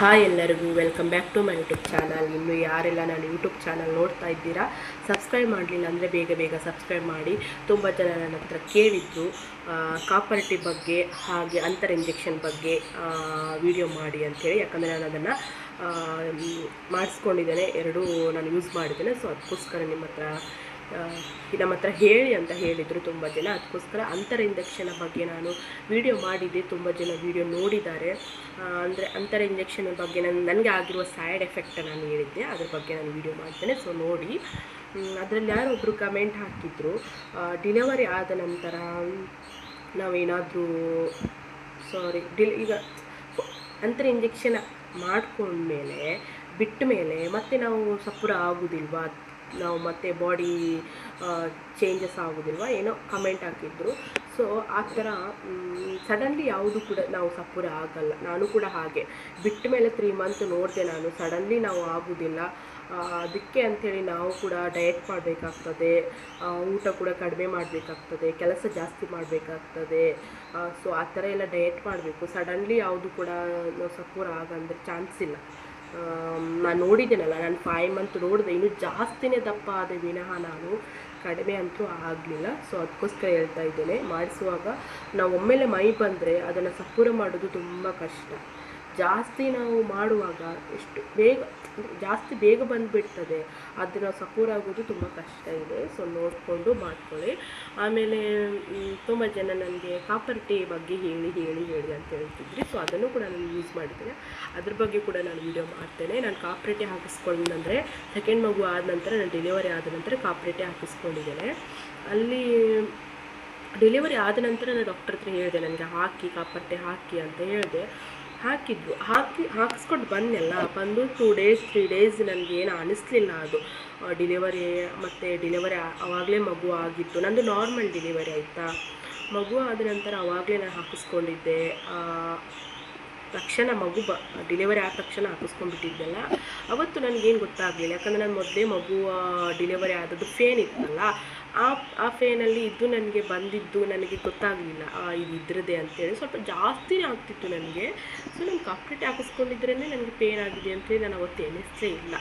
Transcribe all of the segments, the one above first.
Hi ಎಲ್ಲರಿಗೂ welcome back to my YouTube channel ಇನ್ನು ಯಾರೆಲ್ಲ ನಾನು ಯೂಟ್ಯೂಬ್ ಚಾನಲ್ ನೋಡ್ತಾ ಇದ್ದೀರಾ ಸಬ್ಸ್ಕ್ರೈಬ್ ಮಾಡಲಿಲ್ಲ ಅಂದರೆ ಬೇಗ ಬೇಗ ಸಬ್ಸ್ಕ್ರೈಬ್ ಮಾಡಿ. ತುಂಬ ಜನ ನನ್ನ ಹತ್ರ ಕೇಳಿದ್ದು ಕಾಪರ್ಟಿ ಬಗ್ಗೆ, ಹಾಗೆ ಅಂತರ್ ಇಂಜೆಕ್ಷನ್ ಬಗ್ಗೆ ವಿಡಿಯೋ ಮಾಡಿ ಅಂಥೇಳಿ ಯಾಕಂದರೆ ನಾನು ಅದನ್ನು ಮಾಡಿಸ್ಕೊಂಡಿದ್ದೇನೆ, ಎರಡೂ ನಾನು ಯೂಸ್ ಮಾಡಿದ್ದೇನೆ. ಸೊ ಅದಕ್ಕೋಸ್ಕರ ನಿಮ್ಮ ಹತ್ರ ನಮ್ಮ ಹತ್ರ ಹೇಳಿ ಅಂತ ಹೇಳಿದರು ತುಂಬ ಜನ. ಅದಕ್ಕೋಸ್ಕರ ಅಂತರ ಇಂಜೆಕ್ಷನ್ ಬಗ್ಗೆ ನಾನು ವಿಡಿಯೋ ಮಾಡಿದ್ದೆ. ತುಂಬ ಜನ ವಿಡಿಯೋ ನೋಡಿದ್ದಾರೆ. ಅಂದರೆ ಅಂತರ ಇಂಜೆಕ್ಷನ್ ಬಗ್ಗೆ ನಾನು, ನನಗೆ ಆಗಿರುವ ಸೈಡ್ ಎಫೆಕ್ಟ್ ನಾನು ಹೇಳಿದ್ದೆ. ಅದ್ರ ಬಗ್ಗೆ ನಾನು ವಿಡಿಯೋ ಮಾಡ್ತೇನೆ. ಸೊ ನೋಡಿ. ಅದರಲ್ಲಿ ಯಾರೊಬ್ಬರು ಕಮೆಂಟ್ ಹಾಕಿದ್ರು ಡಿಲಿವರಿ ಆದ ನಂತರ ನಾವೇನಾದರೂ ಸಾರಿ ಡಿಲ್ ಈಗ ಅಂತರ ಇಂಜೆಕ್ಷನ್ ಮಾಡ್ಕೊಂಡ್ಮೇಲೆ ಬಿಟ್ಟ ಮೇಲೆ ಮತ್ತೆ ನಾವು ಸಪುರ ಆಗೋದಿಲ್ವಾ? ನಾವು ಮತ್ತೆ ಬಾಡಿ ಚೇಂಜಸ್ ಆಗೋದಿಲ್ವ? ಏನೋ ಕಮೆಂಟ್ ಹಾಕಿದ್ರು. ಸೊ ಆ ಥರ ಸಡನ್ಲಿ ಯಾವುದು ಕೂಡ ನಾವು ಸಪೂರ ಆಗಲ್ಲ. ನಾನು ಕೂಡ ಹಾಗೆ. ಬಿಟ್ಟ ಮೇಲೆ ತ್ರೀ ಮಂತ್ ನೋಡಿದೆ ನಾನು. ಸಡನ್ಲಿ ನಾವು ಆಗೋದಿಲ್ಲ. ಅದಕ್ಕೆ ಅಂಥೇಳಿ ನಾವು ಕೂಡ ಡಯಟ್ ಮಾಡಬೇಕಾಗ್ತದೆ. ಊಟ ಕೂಡ ಕಡಿಮೆ ಮಾಡಬೇಕಾಗ್ತದೆ. ಕೆಲಸ ಜಾಸ್ತಿ ಮಾಡಬೇಕಾಗ್ತದೆ. ಸೊ ಆ ಥರ ಎಲ್ಲ ಡಯಟ್ ಮಾಡಬೇಕು. ಸಡನ್ಲಿ ಯಾವುದು ಕೂಡ ನಾವು ಸಪೂರ ಆಗಂದ್ರೆ ಚಾನ್ಸ್ ಇಲ್ಲ. ನಾನು ನೋಡಿದ್ದೇನಲ್ಲ, ನಾನು ಫೈವ್ ಮಂತ್ ನೋಡಿದೆ. ಇನ್ನೂ ಜಾಸ್ತಿನೇ ದಪ್ಪ ಆದ ವಿನಃ ನಾನು. ಕಡಿಮೆ ಅಂತೂ ಆಗಲಿಲ್ಲ. ಸೊ ಅದಕ್ಕೋಸ್ಕರ ಹೇಳ್ತಾ ಇದ್ದೇನೆ. ಮಾಡಿಸುವಾಗ ನಾವು ಒಮ್ಮೆಲೆ ಮೈ ಬಂದರೆ ಅದನ್ನು ಸಪೂರ ಮಾಡೋದು ತುಂಬ ಕಷ್ಟ. ಜಾಸ್ತಿ ನಾವು ಮಾಡುವಾಗ ಎಷ್ಟು ಬೇಗ ಜಾಸ್ತಿ ಬೇಗ ಬಂದುಬಿಡ್ತದೆ. ಅದನ್ನು ಸಪೂರ್ ಆಗೋದು ತುಂಬ ಕಷ್ಟ ಇದೆ. ಸೊ ನೋಡಿಕೊಂಡು ಮಾಡ್ಕೊಳ್ಳಿ. ಆಮೇಲೆ ತುಂಬ ಜನ ನನಗೆ ಕಾಪರ್ ಟೀ ಬಗ್ಗೆ ಹೇಳಿ ಹೇಳಿ ಹೇಳಿ ಅಂತ ಹೇಳ್ತಿದ್ರಿ. ಸೊ ಅದನ್ನು ಕೂಡ ನಾನು ಯೂಸ್ ಮಾಡಿದ್ದೇನೆ. ಅದ್ರ ಬಗ್ಗೆ ಕೂಡ ನಾನು ವಿಡಿಯೋ ಮಾಡ್ತೇನೆ. ನಾನು ಕಾಪ್ರೇಟೆ ಹಾಕಿಸ್ಕೊಂಡಂದರೆ ಸೆಕೆಂಡ್ ಮಗು ಆದ ನಂತರ ನಾನು ಡೆಲಿವರಿ ಆದ ನಂತರ ಕಾಪ್ರೇಟೆ ಹಾಕಿಸ್ಕೊಂಡಿದ್ದೇನೆ. ಅಲ್ಲಿ ಡೆಲಿವರಿ ಆದ ನಂತರ ನಾನು ಡಾಕ್ಟರ್ ಹತ್ರ ಹೇಳಿದೆ. ನನಗೆ ಹಾಕಿ ಕಾಪರ್ಟೆ ಹಾಕಿ ಅಂತ ಹೇಳಿದೆ. ಹಾಕಿದ್ರು ಹಾಕಿ ಹಾಕಿಸ್ಕೊಂಡು ಬಂದೆಲ್ಲ ಬಂದು ಟೂ ಡೇಸ್ ತ್ರೀ ಡೇಸ್ ನನಗೆ ಏನು ಅನ್ನಿಸ್ಲಿಲ್ಲ ಅದು. ಡಿಲಿವರಿ ಮತ್ತು ಡಿಲಿವರಿ ಆವಾಗಲೇ ಮಗು ಆಗಿತ್ತು. ನಂದು ನಾರ್ಮಲ್ ಡಿಲಿವರಿ ಆಯಿತಾ? ಮಗು ಆದ ನಂತರ ಆವಾಗಲೇ ನಾನು ಹಾಕಿಸ್ಕೊಂಡಿದ್ದೆ. ತಕ್ಷಣ ಮಗು ಬ ಡೆಲಿವರಿ ಆದ ತಕ್ಷಣ ಹಾಕಿಸ್ಕೊಂಡ್ಬಿಟ್ಟಿದ್ದಲ್ಲ. ಅವತ್ತು ನನಗೇನು ಗೊತ್ತಾಗಲಿಲ್ಲ. ಯಾಕಂದರೆ ನಾನು ಮೊದಲೇ ಮಗು ಡೆಲಿವರಿ ಆದದ್ದು ಫೇನ್ ಇತ್ತಲ್ಲ. ಆ ಆ ಫೇನಲ್ಲಿ ಇದ್ದು ನನಗೆ ಬಂದಿದ್ದು ನನಗೆ ಗೊತ್ತಾಗಲಿಲ್ಲ. ಇದು ಇದ್ರದೇ ಅಂತೇಳಿ. ಸ್ವಲ್ಪ ಜಾಸ್ತಿನೇ ಆಗ್ತಿತ್ತು ನನಗೆ. ಸೊ ನಾನು ಕಾಪ್ರೇಟ್ ಹಾಕಿಸ್ಕೊಂಡಿದ್ರೇ ನನಗೆ ಪೇನ್ ಆಗಿದೆ ಅಂತೇಳಿ ನಾನು ಅವತ್ತು ಎಣಿಸಲೇ ಇಲ್ಲ.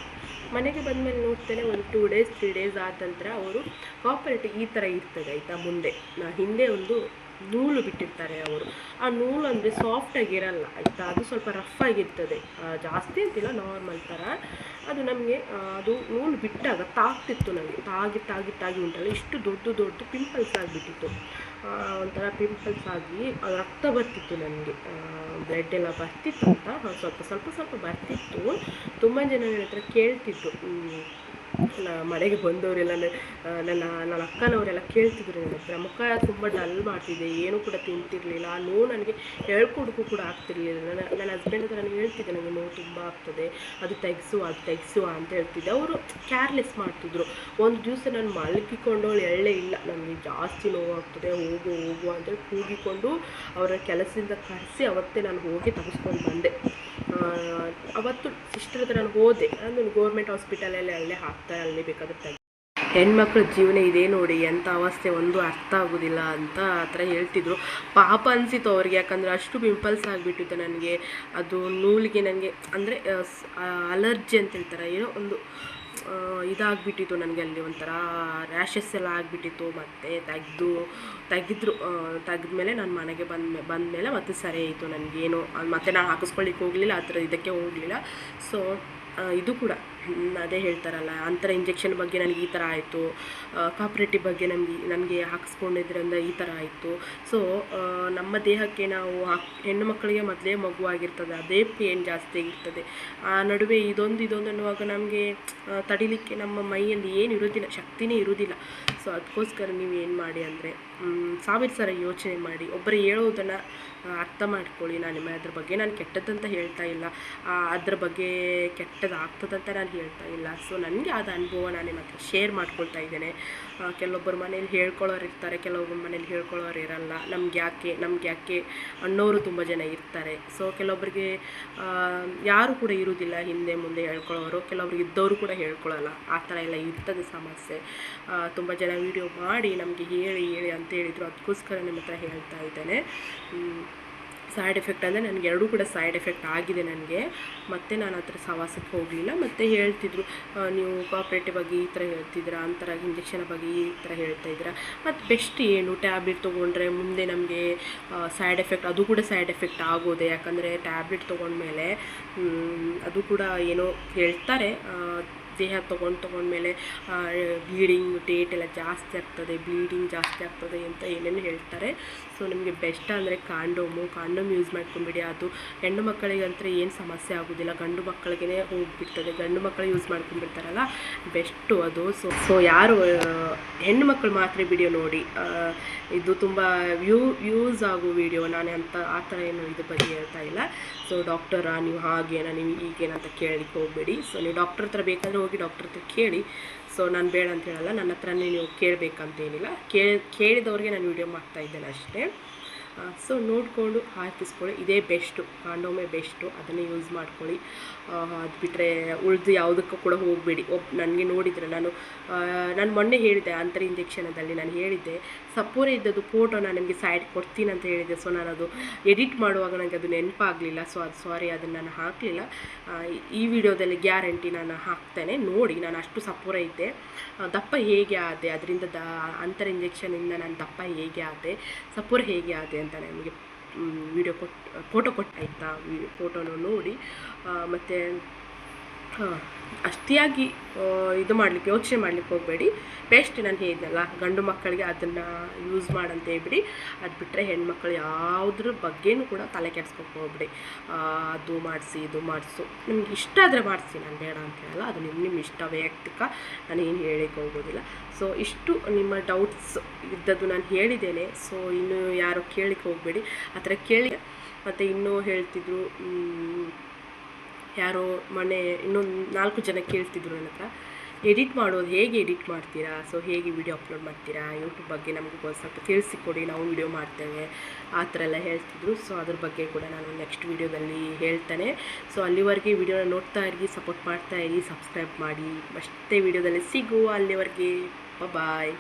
ಮನೆಗೆ ಬಂದಮೇಲೆ ನೋಡ್ತೇನೆ ಒಂದು ಟೂ ಡೇಸ್ ತ್ರೀ ಡೇಸ್ ಆದ ನಂತರ ಅವರು ಕಾಪರೇಟಿವ್ ಈ ಥರ ಇರ್ತದೆ, ಆಯಿತಾ, ಮುಂದೆ. ಹಿಂದೆ ಒಂದು ನೂಲು ಬಿಟ್ಟಿರ್ತಾರೆ ಅವರು. ಆ ನೂಲು ಅಂದರೆ ಸಾಫ್ಟಾಗಿರಲ್ಲ ಆಯಿತಾ? ಅದು ಸ್ವಲ್ಪ ರಫ್ ಆಗಿರ್ತದೆ. ಜಾಸ್ತಿ ಅಂತಿಲ್ಲ ನಾರ್ಮಲ್ ಥರ ಅದು ನಮಗೆ ಅದು ನೂಲು ಬಿಟ್ಟಾಗ ತಾಗ್ತಿತ್ತು ನನಗೆ ತಾಗಿ ತಾಗಿ ತಾಗಿ ಉಂಟಲ್ಲ, ಇಷ್ಟು ದೊಡ್ಡ ದೊಡ್ಡ ಪಿಂಪಲ್ಸ್ ಆಗಿಬಿಟ್ಟಿತ್ತು. ಒಂಥರ ಪಿಂಪಲ್ಸ್ ಆಗಿ ರಕ್ತ ಬರ್ತಿತ್ತು ನನಗೆ ಬ್ಲಡ್ ಎಲ್ಲ ಬರ್ತಿತ್ತು ಅಂತ ಸ್ವಲ್ಪ ಸ್ವಲ್ಪ ಸ್ವಲ್ಪ ಬರ್ತಿತ್ತು. ತುಂಬ ಜನ ನನ್ನ ಹತ್ರ ನಾ ಮನೆಗೆ ಬಂದವರೆಲ್ಲ ನನ್ನ ನನ್ನ ಅಕ್ಕನವರೆಲ್ಲ ಕೇಳ್ತಿದ್ರು ನನ್ನ ಹತ್ರ ಮುಖ ತುಂಬ ಡಲ್ ಮಾಡ್ತಿದ್ದೆ. ಏನೂ ಕೂಡ ತಿಂತಿರಲಿಲ್ಲ. ಆ ನೋವು ನನಗೆ ಹೇಳ್ಕೊಡಕ್ಕೂ ಕೂಡ ಆಗ್ತಿರ್ಲಿಲ್ಲ. ನನ್ನ ನನ್ನ ಹಸ್ಬೆಂಡ್ ಹತ್ರ ನನಗೆ ಹೇಳ್ತಿದ್ದೆ, ನನಗೆ ನೋವು ತುಂಬ ಆಗ್ತದೆ. ಅದು ತೆಗೆಸುವ ಅದು ತೆಗೆಸುವ ಅಂತ ಹೇಳ್ತಿದ್ದೆ. ಅವರು ಕೇರ್ಲೆಸ್ ಮಾಡ್ತಿದ್ರು. ಒಂದು ದಿವಸ ನಾನು ಮಲಗಿಕೊಂಡವಳು ಎಳ್ಳೆ ಇಲ್ಲ, ನನಗೆ ಜಾಸ್ತಿ ನೋವು ಆಗ್ತದೆ. ಹೋಗು ಹೋಗು ಅಂತೇಳಿ ಕೂಗಿಕೊಂಡು ಅವರ ಕೆಲಸದಿಂದ ಕರೆಸಿ ಅವತ್ತೇ ನಾನು ಹೋಗಿ ತಗಿಸ್ಕೊಂಡು ಬಂದೆ. ಅವತ್ತು ಸಿಸ್ಟರ್ ಹತ್ರ ನಾನು ಹೋದೆ. ನಾನು ಗೌರ್ಮೆಂಟ್ ಹಾಸ್ಪಿಟಲಲ್ಲಿ ಅಲ್ಲೇ ಹಾಕ್ತಾರೆ ಅಲ್ಲಿ ಬೇಕಾದ್ರೆ ತೆಗಿ ಹೆಣ್ಮಕ್ಳ ಜೀವನ ಇದೇ ನೋಡಿ ಎಂಥ ಅವಸ್ಥೆ ಒಂದು ಅರ್ಥ ಆಗೋದಿಲ್ಲ ಅಂತ ಆ ಥರ ಹೇಳ್ತಿದ್ರು. ಪಾಪ ಅನಿಸಿತು ಅವ್ರಿಗೆ, ಯಾಕಂದರೆ ಅಷ್ಟು ಪಿಂಪಲ್ಸ್ ಆಗಿಬಿಟ್ಟಿತ್ತು ನನಗೆ. ಅದು ನೂಲಿಗೆ ನನಗೆ, ಅಂದರೆ ಅಲರ್ಜಿ ಅಂತ ಹೇಳ್ತಾರೆ, ಏನೋ ಒಂದು ಇದಾಗ್ಬಿಟ್ಟಿತ್ತು ನನಗೆ ಅಲ್ಲಿ ಒಂಥರ ರ್ಯಾಷಸ್ ಎಲ್ಲ ಆಗಿಬಿಟ್ಟಿತ್ತು, ಮತ್ತು ತೆಗೆದು, ತೆಗೆದ್ರು ತೆಗೆದ್ಮೇಲೆ ನಾನು ಮನೆಗೆ ಬಂದ, ಬಂದಮೇಲೆ ಮತ್ತೆ ಸರಿ ಆಯಿತು ನನಗೇನು, ಮತ್ತೆ ನಾನು ಹಾಕಿಸ್ಕೊಳ್ಳಿಕ್ಕೆ ಹೋಗಲಿಲ್ಲ, ಆ ಥರ ಇದಕ್ಕೆ ಹೋಗಲಿಲ್ಲ. ಸೊ ಇದು ಕೂಡ. ಅದೇ ಹೇಳ್ತಾರಲ್ಲ, ಅಂತರ ಇಂಜೆಕ್ಷನ್ ಬಗ್ಗೆ ನನಗೆ ಈ ಥರ ಆಯಿತು ಕಾಪ್ರೇಟಿವ್ ಬಗ್ಗೆ ನಮಗೆ, ನನಗೆ ಹಾಕಿಸ್ಕೊಂಡಿದ್ರಿಂದ ಈ ಥರ ಆಯಿತು. ಸೊ ನಮ್ಮ ದೇಹಕ್ಕೆ ನಾವು ಹೆಣ್ಣು ಮಕ್ಕಳಿಗೆ ಮೊದಲೇ ಮಗು ಆಗಿರ್ತದೆ ಅದೇ ಪೇನ್ ಜಾಸ್ತಿ ಆಗಿರ್ತದೆ ಆ ನಡುವೆ ಇದೊಂದು ಇದೊಂದು ಅನ್ನುವಾಗ ನಮಗೆ ತಡಿಲಿಕ್ಕೆ ನಮ್ಮ ಮೈಯಲ್ಲಿ ಏನು ಇರೋದಿಲ್ಲ, ಶಕ್ತಿನೇ ಇರೋದಿಲ್ಲ. ಸೊ ಅದಕ್ಕೋಸ್ಕರ ನೀವು ಏನು ಮಾಡಿ ಅಂದರೆ ಸಾವಿರ ಯೋಚನೆ ಮಾಡಿ ಒಬ್ಬರು ಹೇಳೋದನ್ನು ಅರ್ಥ ಮಾಡ್ಕೊಳ್ಳಿ. ನಾನು ನಿಮ್ಮ ಅದ್ರ ಬಗ್ಗೆ ನಾನು ಕೆಟ್ಟದಂತ ಹೇಳ್ತಾ ಇಲ್ಲ. ಅದ್ರ ಬಗ್ಗೆ ಕೆಟ್ಟದಾಗ್ತದಂತ ನಾನು ಹೇಳ್ತಾ ಇಲ್ಲ. ಸೊ ನನಗೆ ಆದ ಅನುಭವ ನಾನು ನಿಮ್ಮ ಹತ್ರ ಶೇರ್ ಮಾಡ್ಕೊಳ್ತಾ ಇದ್ದೇನೆ. ಕೆಲವೊಬ್ಬರು ಮನೇಲಿ ಹೇಳ್ಕೊಳ್ಳೋರು ಇರ್ತಾರೆ, ಕೆಲವೊಬ್ಬರು ಮನೇಲಿ ಹೇಳ್ಕೊಳ್ಳೋರು ಇರಲ್ಲ. ನಮ್ಗೆ ಯಾಕೆ ನಮ್ಗೆ ಯಾಕೆ ಅನ್ನೋರು ತುಂಬ ಜನ ಇರ್ತಾರೆ. ಸೊ ಕೆಲವೊಬ್ಬರಿಗೆ ಯಾರು ಕೂಡ ಇರುವುದಿಲ್ಲ ಹಿಂದೆ ಮುಂದೆ ಹೇಳ್ಕೊಳ್ಳೋರು. ಕೆಲವರು ಇದ್ದವರು ಕೂಡ ಹೇಳ್ಕೊಳ್ಳಲ್ಲ. ಆ ಥರ ಎಲ್ಲ ಇರ್ತದೆ ಸಮಸ್ಯೆ. ತುಂಬ ಜನ ವಿಡಿಯೋ ಮಾಡಿ ನಮಗೆ ಹೇಳಿ ಹೇಳಿ ಅಂತ ಹೇಳಿದರು. ಅದಕ್ಕೋಸ್ಕರ ನಿಮ್ಮ ಹತ್ರ ಹೇಳ್ತಾ ಇದ್ದೇನೆ. ಸೈಡ್ ಎಫೆಕ್ಟ್ ಅಂದರೆ ನನಗೆ ಎರಡೂ ಕೂಡ ಸೈಡ್ ಎಫೆಕ್ಟ್ ಆಗಿದೆ ನನಗೆ. ಮತ್ತು ನಾನು ಹತ್ರ ಸವಾಸಕ್ಕೆ ಹೋಗಲಿಲ್ಲ. ಮತ್ತು ಹೇಳ್ತಿದ್ರು ನೀವು ಕಾಪ್ರೇಟಿವ್ ಆಗಿ ಈ ಥರ ಹೇಳ್ತಿದ್ದೀರಾ? ಅಂತರ ಇಂಜೆಕ್ಷನ್ ಬಗ್ಗೆ ಈ ಥರ ಹೇಳ್ತಾ ಇದ್ದೀರಾ? ಮತ್ತು ಬೆಸ್ಟ್ ಏನು? ಟ್ಯಾಬ್ಲೆಟ್ ತೊಗೊಂಡ್ರೆ ಮುಂದೆ ನಮಗೆ ಸೈಡ್ ಎಫೆಕ್ಟ್ ಅದು ಕೂಡ ಸೈಡ್ ಎಫೆಕ್ಟ್ ಆಗೋದೆ. ಯಾಕಂದರೆ ಟ್ಯಾಬ್ಲೆಟ್ ತೊಗೊಂಡ್ಮೇಲೆ ಅದು ಕೂಡ ಏನೋ ಹೇಳ್ತಾರೆ. ಆ, ದೇಹ ತೊಗೊಂಡು ತೊಗೊಂಡ್ಮೇಲೆ ಬ್ಲೀಡಿಂಗ್ ಡೇಟ್ ಎಲ್ಲ ಜಾಸ್ತಿ ಆಗ್ತದೆ ಬ್ಲೀಡಿಂಗ್ ಜಾಸ್ತಿ ಆಗ್ತದೆ ಅಂತ ಏನೇನು ಹೇಳ್ತಾರೆ. ಸೊ ನಿಮಗೆ ಬೆಸ್ಟ್ ಅಂದರೆ ಕಾಂಡೋಮು ಕಾಂಡೋಮ್ ಯೂಸ್ ಮಾಡ್ಕೊಂಬಿಡಿ. ಅದು ಹೆಣ್ಣು ಮಕ್ಕಳಿಗಂತೂ ಏನು ಸಮಸ್ಯೆ ಆಗೋದಿಲ್ಲ. ಗಂಡು ಮಕ್ಕಳಿಗೇ ಹೋಗಿಬಿಡ್ತದೆ. ಗಂಡು ಮಕ್ಕಳು ಯೂಸ್ ಮಾಡ್ಕೊಂಡ್ಬಿಡ್ತಾರಲ್ಲ ಬೆಸ್ಟು ಅದು. ಸೊ ಸೊ ಯಾರು ಹೆಣ್ಣು ಮಕ್ಕಳು ಮಾತ್ರ ವಿಡಿಯೋ ನೋಡಿ. ಇದು ತುಂಬ ವ್ಯೂ ಯೂಸ್ ಆಗೋ ವಿಡಿಯೋ ನಾನು ಅಂತ ಆ ಥರ ಏನು ಇದ್ರ ಬಗ್ಗೆ ಹೇಳ್ತಾ ಇಲ್ಲ. ಸೊ ಡಾಕ್ಟರಾ ನೀವು ಹಾಗೇನಾ, ನೀವು ಈಗೇನಂತ ಕೇಳಲಿಕ್ಕೆ ಹೋಗಬೇಡಿ. ಸೊ ನೀವು ಡಾಕ್ಟರ್ ಹತ್ರ ಬೇಕಾದರೆ ಡಾಕ್ಟರ್ ಹತ್ರ ಕೇಳಿ ಸೊ ನಾನು ಬೇಡ ಅಂತ ಹೇಳಲ್ಲ, ನನ್ನ ಹತ್ರನೇ ನೀವು ಕೇಳಬೇಕಂತೇನಿಲ್ಲ. ಕೇಳಿ ಕೇಳಿದವ್ರಿಗೆ ನಾನು ವಿಡಿಯೋ ಮಾಡ್ತಾ ಇದ್ದೇನೆ ಅಷ್ಟೇ. ಸೊ ನೋಡಿಕೊಂಡು ಹಾಕಿಸ್ಕೊಳ್ಳಿ ಇದೇ ಬೆಸ್ಟು ಕಾಂಡೋಮೆ ಬೆಸ್ಟು ಅದನ್ನೇ ಯೂಸ್ ಮಾಡ್ಕೊಳ್ಳಿ. ಅದು ಬಿಟ್ಟರೆ ಉಳಿದು ಯಾವುದಕ್ಕೂ ಕೂಡ ಹೋಗಬೇಡಿ. ಒಬ್ಬ ನನಗೆ ನೋಡಿದರೆ ನಾನು ನಾನು ಮೊನ್ನೆ ಹೇಳಿದ್ದೆ ಅಂತರ ಇಂಜೆಕ್ಷನದಲ್ಲಿ ನಾನು ಹೇಳಿದ್ದೆ ಸಪೋರೆ ಇದ್ದದ್ದು ಫೋಟೋ ನಾನು ನಿಮಗೆ ಸೈಡ್ ಕೊಡ್ತೀನಿ ಅಂತ ಹೇಳಿದೆ ಸೊ ನಾನು ಅದು ಎಡಿಟ್ ಮಾಡುವಾಗ ನನಗೆ ಅದು ನೆನಪಾಗಲಿಲ್ಲ. ಸೊ ಅದು ಸಾರಿ ಅದನ್ನು ನಾನು ಹಾಕಲಿಲ್ಲ. ಈ ವಿಡಿಯೋದಲ್ಲಿ ಗ್ಯಾರಂಟಿ ನಾನು ಹಾಕ್ತೇನೆ. ನೋಡಿ, ನಾನು ಅಷ್ಟು ಸಪೋರ ಇದ್ದೆ. ದಪ್ಪ ಹೇಗೆ ಆದೆ? ಅದರಿಂದ ದ, ಅಂತರ ಇಂಜೆಕ್ಷನಿಂದ ನಾನು ದಪ್ಪ ಹೇಗೆ ಆದೆ? ಸಪೋರ ಹೇಗೆ ಆದೆ ಅಂತ ನನಗೆ ವಿಡಿಯೋ ಕೊಟ್ಟು ಫೋಟೋ ಕೊಟ್ಟಾಯ್ತಾ? ಫೋಟೋನ ನೋಡಿ. ಮತ್ತು ಅಷ್ಟಿಯಾಗಿ ಇದು ಮಾಡಲಿಕ್ಕೆ, ಯೋಚನೆ ಮಾಡಲಿಕ್ಕೆ ಹೋಗಬೇಡಿ. ಪೇಸ್ಟ್ ನಾನು ಹೇಳಿದ್ನಲ್ಲ, ಗಂಡು ಮಕ್ಕಳಿಗೆ ಅದನ್ನು ಯೂಸ್ ಮಾಡಂತ ಹೇಳ್ಬಿಡಿ. ಅದು ಬಿಟ್ಟರೆ ಹೆಣ್ಮಕ್ಳು ಯಾವುದ್ರ ಬಗ್ಗೆನೂ ಕೂಡ ತಲೆ ಕೆಡಿಸ್ಕೊಂಡು ಹೋಗ್ಬಿಡಿ. ಅದು ಮಾಡಿಸಿ, ಇದು ಮಾಡಿಸು. ನಿಮ್ಗೆ ಇಷ್ಟ ಆದರೆ ಮಾಡಿಸಿ, ನಾನು ಬೇಡ ಅಂತ ಹೇಳಲ್ಲ. ಅದು ನಿಮ್ಮ ನಿಮ್ಮ ಇಷ್ಟ ವೈಯಕ್ತಿಕ, ನಾನು ಏನು ಹೇಳಿಕ್ಕೆ ಹೋಗೋದಿಲ್ಲ. ಸೊ ಇಷ್ಟು ನಿಮ್ಮ ಡೌಟ್ಸ್ ಇದ್ದದ್ದು ನಾನು ಹೇಳಿದ್ದೇನೆ. ಸೊ ಇನ್ನು ಯಾರೋ ಕೇಳಿಕ್ಕೆ ಹೋಗಬೇಡಿ. ಆ ಥರ ಕೇಳಿ, ಮತ್ತು ಇನ್ನೂ ಹೇಳ್ತಿದ್ರು ಯಾರೋ ಮೊನ್ನೆ ಇನ್ನೊಂದು ನಾಲ್ಕು ಜನ ಕೇಳ್ತಿದ್ರು ನನ್ನ ಹತ್ರ. ಎಡಿಟ್ ಮಾಡೋದು ಹೇಗೆ ಎಡಿಟ್ ಮಾಡ್ತೀರಾ? ಸೊ ಹೇಗೆ ವಿಡಿಯೋ ಅಪ್ಲೋಡ್ ಮಾಡ್ತೀರಾ? ಯೂಟ್ಯೂಬ್ ಬಗ್ಗೆ ನಮಗೆ ಸ್ವಲ್ಪ ತಿಳಿಸಿಕೊಡಿ. ನಾವು ವಿಡಿಯೋ ಮಾಡ್ತೇವೆ. ಆ ಥರ ಎಲ್ಲ ಹೇಳ್ತಿದ್ರು. ಸೊ ಅದ್ರ ಬಗ್ಗೆ ಕೂಡ ನಾನು ನೆಕ್ಸ್ಟ್ ವಿಡಿಯೋದಲ್ಲಿ ಹೇಳ್ತೇನೆ. ಸೊ ಅಲ್ಲಿವರೆಗೆ ವಿಡಿಯೋನ ನೋಡ್ತಾ ಇರಿ ಸಪೋರ್ಟ್ ಮಾಡ್ತಾ ಇರಿ ಸಬ್ಸ್ಕ್ರೈಬ್ ಮಾಡಿ. ಮತ್ತೆ ವಿಡಿಯೋದಲ್ಲಿ ಸಿಗು ಅಲ್ಲಿವರೆಗೆ. ಬಾಯ್